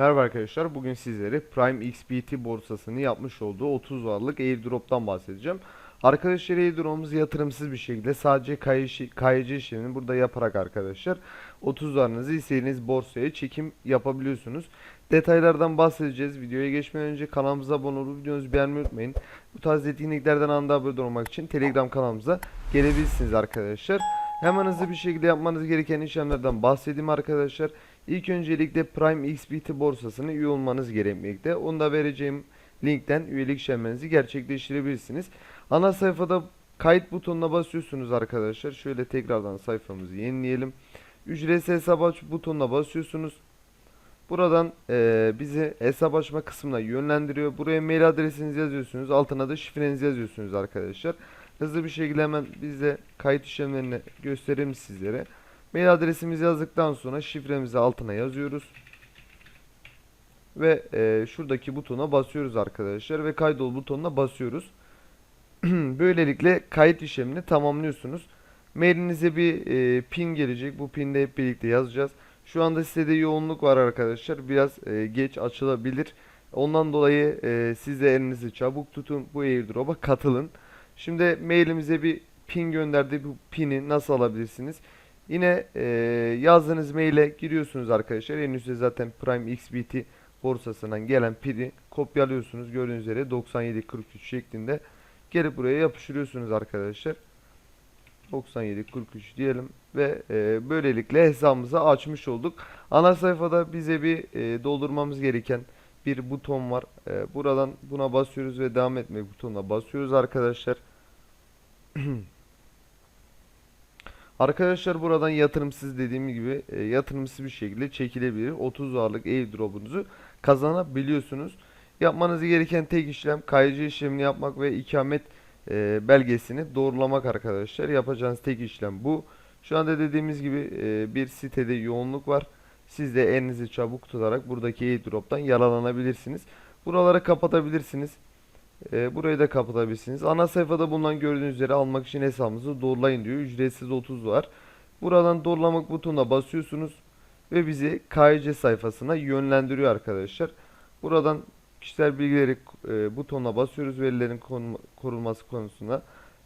Merhaba arkadaşlar. Bugün sizlere Prime XBT borsasını yapmış olduğu 30 dolarlık airdrop'tan bahsedeceğim. Arkadaşlar airdrop'umuz yatırımsız bir şekilde sadece KYC işlemini burada yaparak arkadaşlar 30 dolarınızı istediğiniz borsaya çekim yapabiliyorsunuz. Detaylardan bahsedeceğiz. Videoya geçmeden önce kanalımıza abone olup videomuzu beğenmeyi unutmayın. Bu tarz etkinliklerden anda haberdar olmak için Telegram kanalımıza gelebilirsiniz arkadaşlar. Hemen hızlı bir şekilde yapmanız gereken işlemlerden bahsedeyim arkadaşlar. İlk öncelikle Prime XBT borsasına üye olmanız gerekmekte. Onu da vereceğim linkten üyelik işlemlerinizi gerçekleştirebilirsiniz. Ana sayfada kayıt butonuna basıyorsunuz arkadaşlar. Şöyle tekrardan sayfamızı yenileyelim. Ücretsiz hesap aç butonuna basıyorsunuz. Buradan eee bizi hesap açma kısmına yönlendiriyor. Buraya mail adresinizi yazıyorsunuz. Altına da şifrenizi yazıyorsunuz arkadaşlar. Hızlı bir şekilde hemen biz de kayıt işlemlerini göstereyim sizlere. Mail adresimizi yazdıktan sonra şifremizi altına yazıyoruz. Ve eee, şuradaki butona basıyoruz arkadaşlar ve kaydol butonuna basıyoruz. Böylelikle kayıt işlemini tamamlıyorsunuz. Mailinize bir eee, pin gelecek. Bu pinde hep birlikte yazacağız. Şu anda sitede yoğunluk var arkadaşlar. Biraz eee, geç açılabilir. Ondan dolayı eee, siz de elinizi çabuk tutun. Bu airdrop'a katılın. Şimdi mailimize bir pin gönderdi. Bu pini nasıl alabilirsiniz? Yine eee, yazdığınız maile giriyorsunuz arkadaşlar. En üstte zaten Prime XBT borsasından gelen pini kopyalıyorsunuz. Gördüğünüz üzere 9743 şeklinde gelip buraya yapıştırıyorsunuz arkadaşlar. 9743 diyelim ve eee, böylelikle hesabımızı açmış olduk. Ana sayfada bize bir eee, doldurmamız gereken bir buton var. Eee, buradan buna basıyoruz ve devam etme butonuna basıyoruz arkadaşlar. Arkadaşlar buradan yatırımsız dediğim gibi e, yatırımsız bir şekilde çekilebilir. 30 dolarlık airdrop'unuzu kazanabiliyorsunuz. Yapmanız gereken tek işlem KYC işlemini yapmak ve ikamet e, belgesini doğrulamak arkadaşlar. Yapacağınız tek işlem bu. Şu anda dediğimiz gibi e, bir sitede yoğunluk var. Siz de elinizi çabuk tutarak buradaki airdrop'tan yararlanabilirsiniz. Buraları kapatabilirsiniz. E, burayı da kapatabilirsiniz. Ana sayfada bulunan gördüğünüz üzere almak için hesabınızı doğrulayın diyor. Ücretsiz 30 dolar. Buradan doğrulamak butonuna basıyorsunuz ve bizi KYC sayfasına yönlendiriyor arkadaşlar. Buradan kişisel bilgileri e, butonuna basıyoruz. Verilerin korunma- korunması konusunda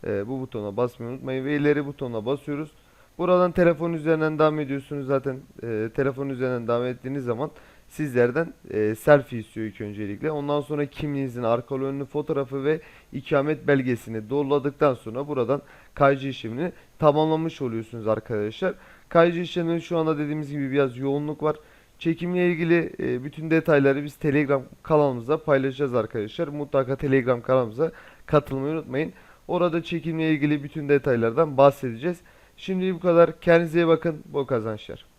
e, bu butona basmayı unutmayın. Verileri butonuna basıyoruz. Buradan telefon üzerinden devam ediyorsunuz. Zaten e, telefon üzerinden devam ettiğiniz zaman sizlerden e, selfie istiyor ilk öncelikle. Ondan sonra kimliğinizin arkalı önlü fotoğrafı ve ikamet belgesini doğruladıktan sonra buradan KYC işlemini tamamlamış oluyorsunuz arkadaşlar. KYC işleminin şu anda dediğimiz gibi biraz yoğunluk var. Çekimle ilgili e, bütün detayları biz Telegram kanalımızda paylaşacağız arkadaşlar. Mutlaka Telegram kanalımıza katılmayı unutmayın. Orada çekimle ilgili bütün detaylardan bahsedeceğiz. Şimdi bu kadar. Kendinize iyi bakın. Bol kazançlar.